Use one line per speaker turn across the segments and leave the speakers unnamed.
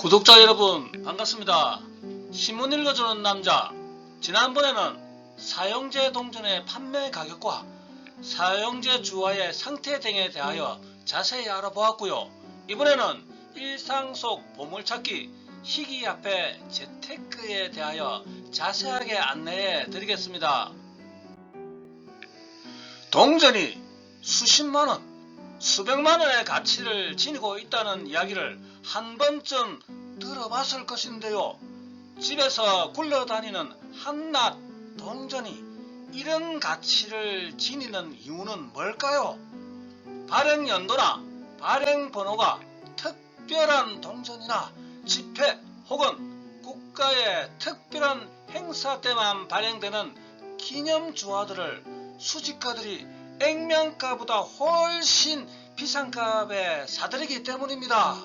구독자 여러분 반갑습니다. 신문 읽어주는 남자 지난번에는 사용제 동전의 판매 가격과 사용제 주화의 상태 등에 대하여 자세히 알아보았고요. 이번에는 일상 속 보물찾기 희귀 앞에 재테크에 대하여 자세하게 안내해 드리겠습니다. 동전이 수십만원 수백만 원의 가치를 지니고 있다는 이야기를 한 번쯤 들어봤을 것인데요. 집에서 굴러다니는 한낱 동전이 이런 가치를 지니는 이유는 뭘까요? 발행 연도나 발행 번호가 특별한 동전이나 집회 혹은 국가의 특별한 행사 때만 발행되는 기념 주화들을 수집가들이 액면가보다 훨씬 비싼 값에 사들이기 때문입니다.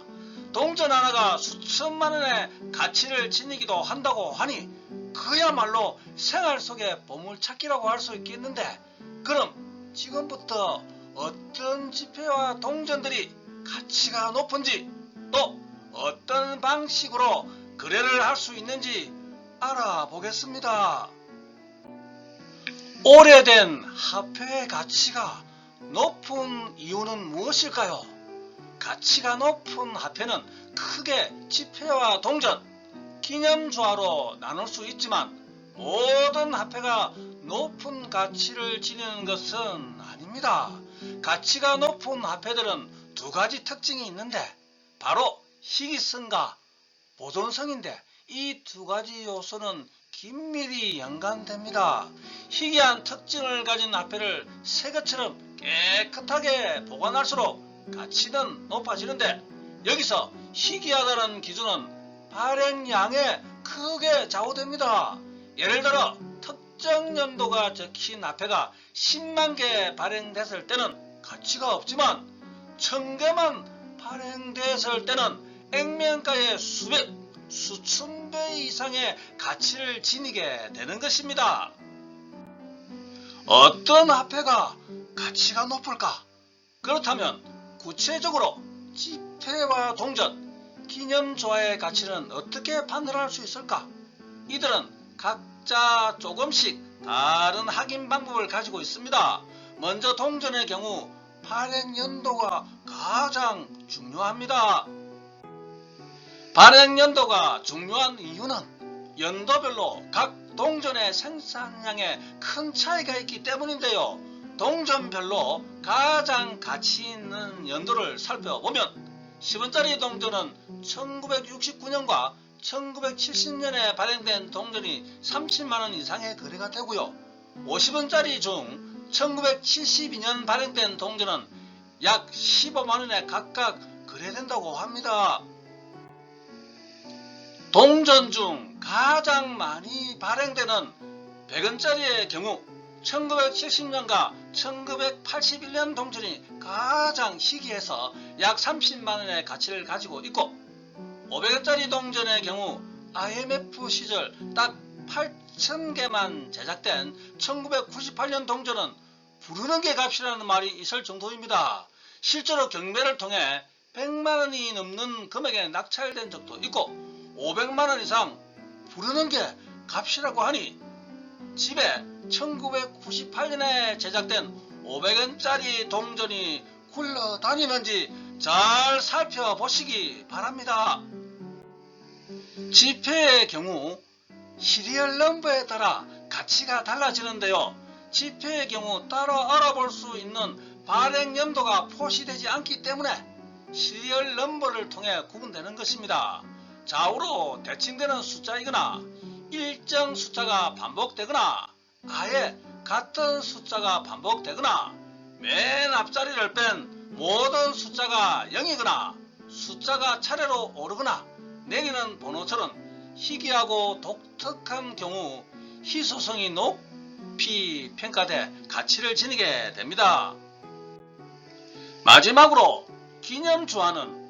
동전 하나가 수천만 원의 가치를 지니기도 한다고 하니 그야말로 생활 속의 보물찾기라고 할 수 있겠는데 그럼 지금부터 어떤 지폐와 동전들이 가치가 높은지 또 어떤 방식으로 거래를 할 수 있는지 알아보겠습니다. 오래된 화폐의 가치가 높은 이유는 무엇일까요? 가치가 높은 화폐는 크게 지폐와 동전, 기념주화로 나눌 수 있지만 모든 화폐가 높은 가치를 지니는 것은 아닙니다. 가치가 높은 화폐들은 두 가지 특징이 있는데 바로 희귀성과 보존성인데 이 두 가지 요소는 긴밀히 연관됩니다. 희귀한 특징을 가진 화폐를 새 것처럼 깨끗하게 보관할수록 가치는 높아지는데 여기서 희귀하다는 기준은 발행량에 크게 좌우됩니다. 예를 들어 특정 연도가 적힌 화폐가 10만 개 발행됐을 때는 가치가 없지만 1000개만 발행됐을 때는 액면가의 수백, 수천 배 이상의 가치를 지니게 되는 것입니다. 어떤 화폐가 가치가 높을까? 그렇다면 구체적으로 지폐와 동전, 기념조화의 가치는 어떻게 판단할 수 있을까? 이들은 각자 조금씩 다른 확인 방법을 가지고 있습니다. 먼저 동전의 경우 발행 연도가 가장 중요합니다. 발행 연도가 중요한 이유는 연도별로 각 동전의 생산량에 큰 차이가 있기 때문인데요. 동전별로 가장 가치 있는 연도를 살펴보면 10원짜리 동전은 1969년과 1970년에 발행된 동전이 30만원 이상의 거래가 되고요. 50원짜리 중 1972년 발행된 동전은 약 15만원에 각각 거래된다고 합니다. 동전 중 가장 많이 발행되는 100원짜리의 경우 1970년과 1981년 동전이 가장 희귀해서 약 30만원의 가치를 가지고 있고 500원짜리 동전의 경우 IMF 시절 딱 8,000개만 제작된 1998년 동전은 부르는 게 값이라는 말이 있을 정도입니다. 실제로 경매를 통해 100만원이 넘는 금액에 낙찰된 적도 있고 500만원 이상 부르는 게 값이라고 하니 집에 1998년에 제작된 500원짜리 동전이 굴러다니는지 잘 살펴보시기 바랍니다. 지폐의 경우 시리얼 넘버에 따라 가치가 달라지는데요. 지폐의 경우 따로 알아볼 수 있는 발행 연도가 표시되지 않기 때문에 시리얼 넘버를 통해 구분되는 것입니다. 좌우로 대칭되는 숫자이거나 일정 숫자가 반복되거나 아예 같은 숫자가 반복되거나 맨 앞자리를 뺀 모든 숫자가 0이거나 숫자가 차례로 오르거나 내리는 번호처럼 희귀하고 독특한 경우 희소성이 높이 평가돼 가치를 지니게 됩니다. 마지막으로 기념주화는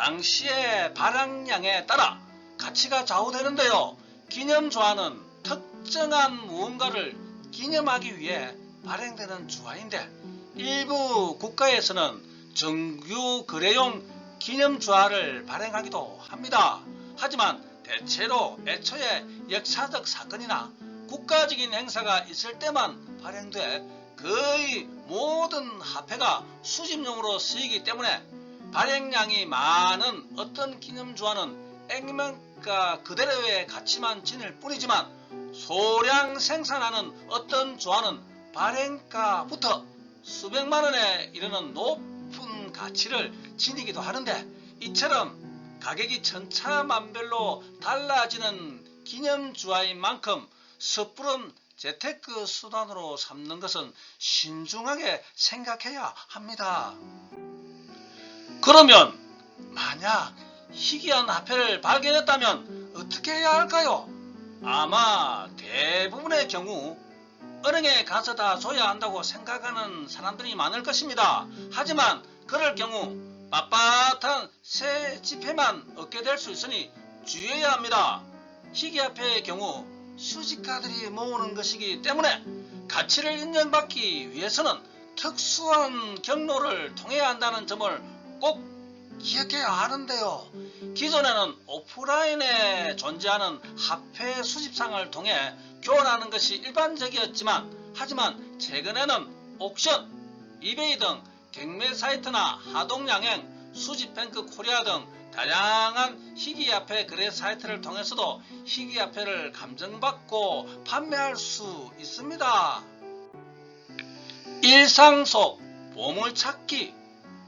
당시의 발행량에 따라 가치가 좌우되는데요. 기념주화는 특정한 무언가를 기념하기 위해 발행되는 주화인데 일부 국가에서는 정규 거래용 기념주화를 발행하기도 합니다. 하지만 대체로 애초에 역사적 사건이나 국가적인 행사가 있을 때만 발행돼 거의 모든 화폐가 수집용으로 쓰이기 때문에 발행량이 많은 어떤 기념주화는 액면가 그대로의 가치만 지닐 뿐이지만 소량 생산하는 어떤 주화는 발행가부터 수백만 원에 이르는 높은 가치를 지니기도 하는데 이처럼 가격이 천차만별로 달라지는 기념주화인 만큼 섣부른 재테크 수단으로 삼는 것은 신중하게 생각해야 합니다. 그러면 만약 희귀한 화폐를 발견했다면 어떻게 해야 할까요? 아마 대부분의 경우 은행에 가서 다 줘야 한다고 생각하는 사람들이 많을 것입니다. 하지만 그럴 경우 빳빳한 새 지폐만 얻게 될 수 있으니 주의해야 합니다. 희귀화폐의 경우 수집가들이 모으는 것이기 때문에 가치를 인정받기 위해서는 특수한 경로를 통해야 한다는 점을 꼭 기억해야 하는데요. 기존에는 오프라인에 존재하는 화폐 수집상을 통해 교환하는 것이 일반적이었지만 하지만 최근에는 옥션, 이베이 등 경매 사이트나 하동양행, 수집뱅크 코리아 등 다양한 희귀화폐 거래 사이트를 통해서도 희귀화폐를 감정받고 판매할 수 있습니다. 일상 속 보물찾기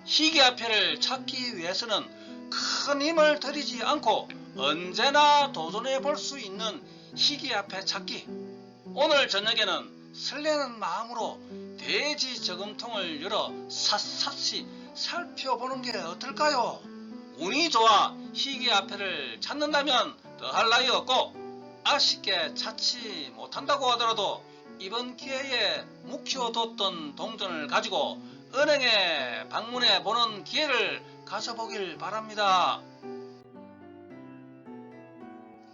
희귀화폐를 찾기 위해서는 큰 힘을 들이지 않고 언제나 도전해 볼 수 있는 희귀화폐 찾기. 오늘 저녁에는 설레는 마음으로 돼지 저금통을 열어 샅샅이 살펴보는 게 어떨까요? 운이 좋아 희귀화폐를 찾는다면 더할 나위 없고 아쉽게 찾지 못한다고 하더라도 이번 기회에 묵혀뒀던 동전을 가지고 은행에 방문해 보는 기회를 가져보길 바랍니다.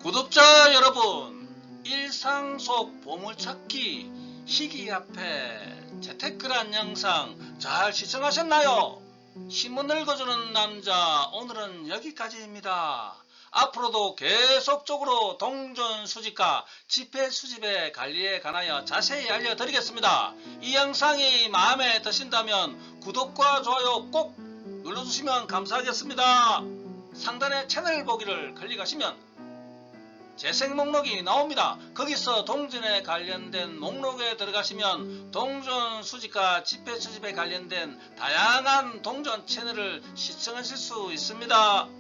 구독자 여러분, 일상 속 보물찾기 희귀화폐 재테크란 영상 잘 시청하셨나요? 신문 읽어주는 남자 오늘은 여기까지입니다. 앞으로도 계속적으로 동전 수집과 지폐 수집의 관리에 관하여 자세히 알려드리겠습니다. 이 영상이 마음에 드신다면 구독과 좋아요 꼭 눌러주시면 감사하겠습니다. 상단에 채널 보기를 클릭하시면 재생 목록이 나옵니다. 거기서 동전에 관련된 목록에 들어가시면 동전 수집과 지폐 수집에 관련된 다양한 동전 채널을 시청하실 수 있습니다.